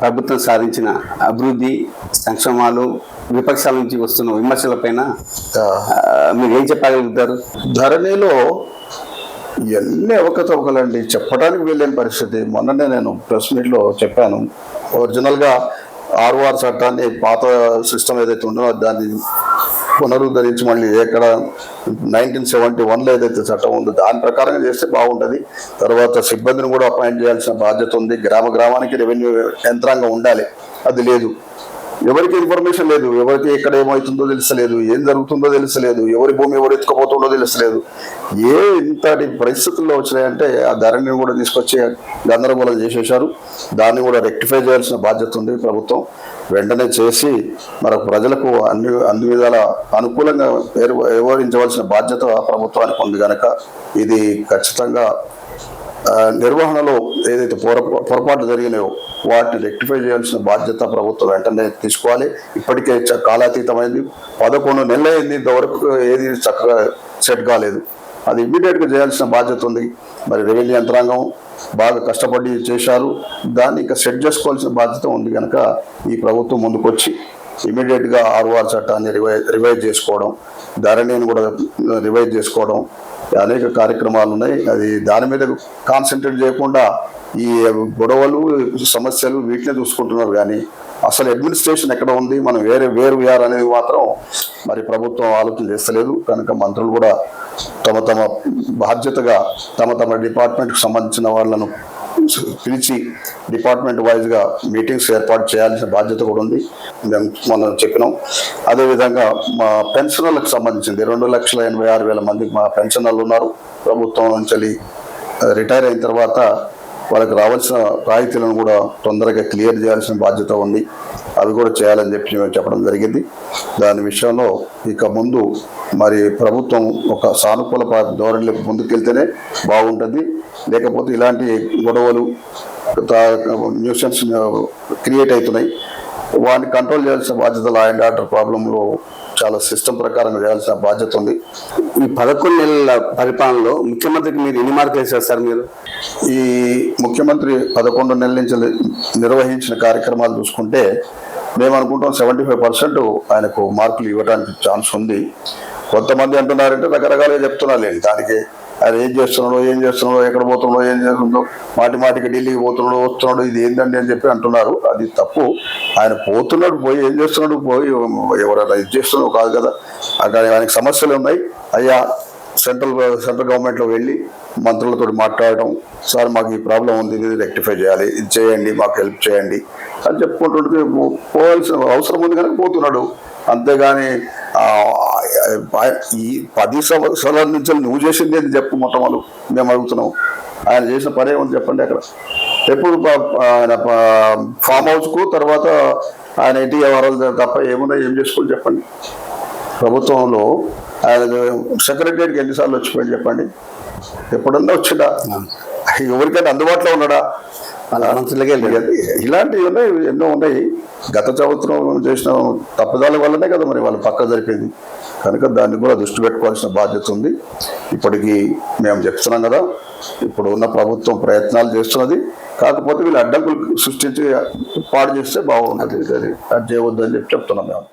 ప్రభుత్వం సాధించిన అభివృద్ధి సంక్షేమాలు విపక్షాల నుంచి వస్తున్న విమర్శలపైన మీరు ఏం చెప్పగలుగుతారు? ధరణిలో ఎన్ని అవకతవకలండి. చెప్పడానికి వెళ్ళలేని పరిస్థితి. మొన్ననే నేను ప్రెస్ మీట్లో చెప్పాను. ఒరిజినల్గా ఆర్ఓఆర్ చట్టాన్ని పాత సిస్టమ్ ఏదైతే ఉందో దాన్ని పునరుద్ధరించి మళ్ళీ ఎక్కడ నైన్టీన్ సెవెంటీ వన్లో ఏదైతే చట్టం ఉందో దాని ప్రకారంగా చేస్తే బాగుంటుంది. తర్వాత సిబ్బందిని కూడా అపాయింట్ చేయాల్సిన బాధ్యత ఉంది. గ్రామ గ్రామానికి రెవెన్యూ యంత్రాంగం ఉండాలి. అది లేదు. ఎవరికి ఇన్ఫర్మేషన్ లేదు. ఎవరికి ఎక్కడ ఏమవుతుందో తెలుసలేదు ఏం జరుగుతుందో తెలుసలేదు ఎవరి భూమి ఎవరు ఎత్తుకుపోతుందో తెలుసలేదు ఏ ఇంతటి పరిస్థితుల్లో వచ్చినాయంటే ఆ ధరని కూడా తీసుకొచ్చి గందరగోళం చేసేశారు. దాన్ని కూడా రెక్టిఫై చేయాల్సిన బాధ్యత ఉంది ప్రభుత్వం. వెంటనే చేసి మన ప్రజలకు అన్ని అన్ని విధాల అనుకూలంగా ఏర్వ- వ్యవహరించవలసిన బాధ్యత ప్రభుత్వానికి ఉంది కనుక ఇది ఖచ్చితంగా నిర్వహణలో ఏదైతే పొర పొరపాట్లు జరిగినాయో వాటిని రెక్టిఫై చేయాల్సిన బాధ్యత ప్రభుత్వం వెంటనే తీసుకోవాలి. ఇప్పటికే చ- కాలాతీతమైంది. పదకొండు నెలలు అయింది ఇంతవరకు ఏది చక్కగా సెట్ కాలేదు. అది ఇమ్మీడియట్గా చేయాల్సిన బాధ్యత ఉంది. మరి రెవెన్యూ యంత్రాంగం బాగా కష్టపడి చేశారు. దాన్ని ఇంకా సెట్ చేసుకోవాల్సిన బాధ్యత ఉంది కనుక ఈ ప్రభుత్వం ముందుకొచ్చి ఇమీడియట్గా ఆర్ఓఆర్ చట్టాన్ని రివై రివైజ్ చేసుకోవడం ధరణిని కూడా రివైజ్ చేసుకోవడం అనేక కార్యక్రమాలు ఉన్నాయి. అది దాని మీద కాన్సన్ట్రేట్ చేయకుండా ఈ గొడవలు సమస్యలు వీటినే చూసుకుంటున్నారు. కానీ అసలు అడ్మినిస్ట్రేషన్ ఎక్కడ ఉంది? మనం వేరే వేరు వేరు అనేది మాత్రం మరి ప్రభుత్వం ఆలోచన చేస్తలేదు. కనుక మంత్రులు కూడా తమ తమ బాధ్యతగా తమ తమ డిపార్ట్మెంట్కి సంబంధించిన వాళ్ళను పిలిచి డిపార్ట్మెంట్ వైజ్గా మీటింగ్స్ ఏర్పాటు చేయాల్సిన బాధ్యత కూడా ఉంది. మేము మనం చెప్పినాం. అదేవిధంగా మా పెన్షనర్లకు సంబంధించింది. రెండు లక్షల ఎనభై ఆరు వేల మందికి మా పెన్షనర్లు ఉన్నారు. ప్రభుత్వం నుంచి రిటైర్ అయిన తర్వాత వాళ్ళకి రావాల్సిన రాయితీలను కూడా తొందరగా క్లియర్ చేయాల్సిన బాధ్యత ఉంది. అవి కూడా చేయాలని చెప్పి మేము చెప్పడం జరిగింది. దాని విషయంలో ఇక ముందు మరి ప్రభుత్వం ఒక సానుకూల ధోరణిలోకి ముందుకెళ్తేనే బాగుంటుంది. లేకపోతే ఇలాంటి గొడవలు న్యూసెన్స్ క్రియేట్ అవుతున్నాయి. వాటిని కంట్రోల్ చేయాల్సిన బాధ్యత లా అండ్ ఆర్డర్ ప్రాబ్లంలో చాలా సిస్టమ్ ప్రకారం చేయాల్సిన బాధ్యత ఉంది. ఈ పదకొండు నెలల పరిపాలనలో ముఖ్యమంత్రికి మీరు ఎన్ని మార్కులు వేసారు సార్ మీరు? ఈ ముఖ్యమంత్రి పదకొండు నెలల నుంచి నిర్వహించిన కార్యక్రమాలు చూసుకుంటే మేము అనుకుంటాం సెవెంటీ ఫైవ్ పర్సెంట్ ఆయనకు మార్కులు ఇవ్వడానికి ఛాన్స్ ఉంది. కొంతమంది అంటున్నారంటే రకరకాలుగా చెప్తున్నారులేండి దానికి అది ఏం చేస్తున్నాడో ఏం చేస్తున్నాడో ఎక్కడ పోతున్నాడో ఏం చేస్తున్నాడో మాటి మాటికి ఢిల్లీకి పోతున్నాడో వస్తున్నాడు ఇది ఏందండి అని చెప్పి అంటున్నారు. అది తప్పు. ఆయన పోతున్నాడు పోయి ఏం చేస్తున్నాడు పోయి ఎవరైనా ఇది చేస్తున్నాడు కాదు కదా. అక్కడ ఆయనకి సమస్యలు ఉన్నాయి. అయ్యా సెంట్రల్ సెంట్రల్ గవర్నమెంట్లో వెళ్ళి మంత్రులతో మాట్లాడటం సార్ మాకు ఈ ప్రాబ్లం ఉంది ఇది రెక్టిఫై చేయాలి ఇది చేయండి మాకు హెల్ప్ చేయండి అని చెప్పుకుంటుంటే పోవాల్సిన అవసరం ఉంది కనుక పోతున్నాడు. అంతేగాని ఈ పది సంవత్సరాల నుంచి నువ్వు చేసింది ఏంటి చెప్పు మొట్టమొదలు. మేము అడుగుతున్నాం. ఆయన చేసిన పని ఏముంది చెప్పండి అక్కడ. ఎప్పుడు ఆయన ఫామ్ హౌస్కు తర్వాత ఆయన ఇంటి వ్యవహారాలు తప్ప ఏమున్నా ఏం చేసుకోండి చెప్పండి. ప్రభుత్వంలో ఆయన సెక్రటరీకి ఎన్నిసార్లు వచ్చిపోయింది చెప్పండి. ఎప్పుడన్నా వచ్చిందా ఎవరికైనా అందుబాటులో ఉన్నాడా? ఇలాంటివి ఉన్నాయి ఎన్నో ఉన్నాయి. గత సంవత్సరం చేసిన తప్పుదాల వల్లనే కదా మరి వాళ్ళు పక్క జరిపింది. కనుక దాన్ని కూడా దృష్టి పెట్టుకోవాల్సిన బాధ్యత ఉంది. ఇప్పటికీ మేము చెప్తున్నాం కదా ఇప్పుడు ఉన్న ప్రభుత్వం ప్రయత్నాలు చేస్తున్నది. కాకపోతే వీళ్ళు అడ్డంకులు సృష్టించి పాడు చేస్తే బాగుంటుంది. అది అది చేయవద్దని చెప్పి చెప్తున్నాం మేము.